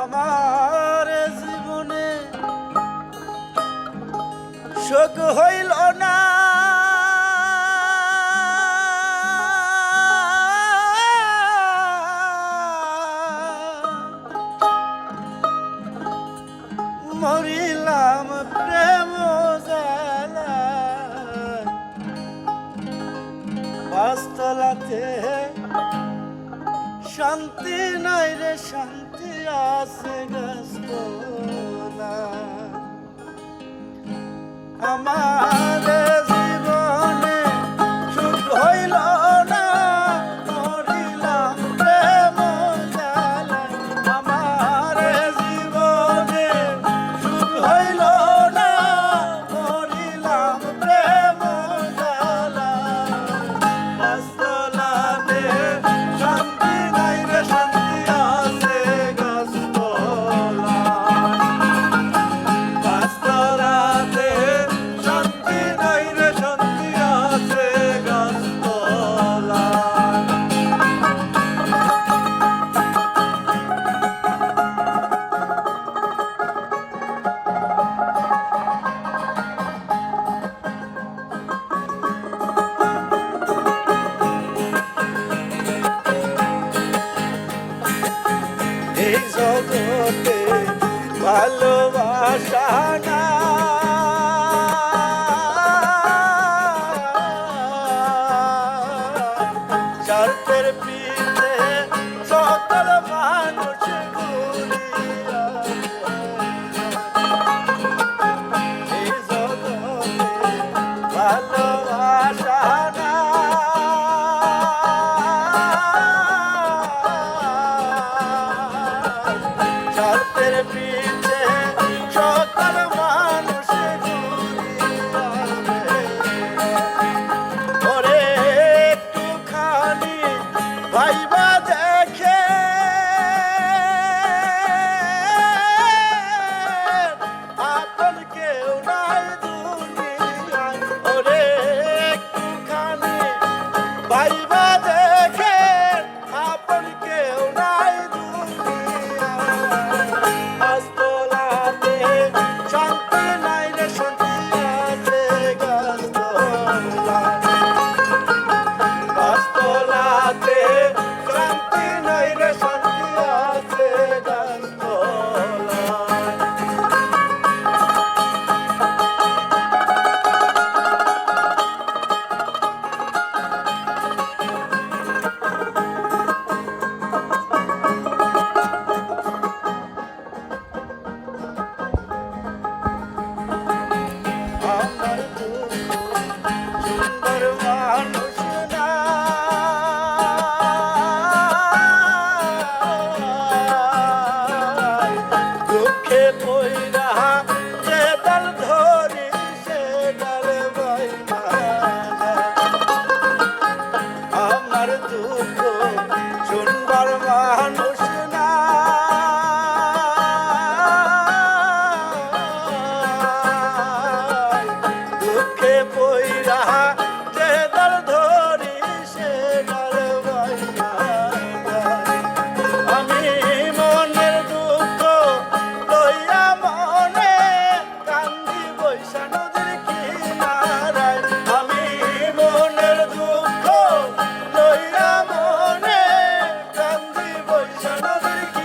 আমার জীবনে শোক হইল না। মরিলাম প্রেম শান্তি নাই রে শান্তি আছে গাছ আমার ভালোবাসা না। স্বার্থের পিছে সকল মানুষ ভালোবাসা না। স্বার্থের পিছে Thank you.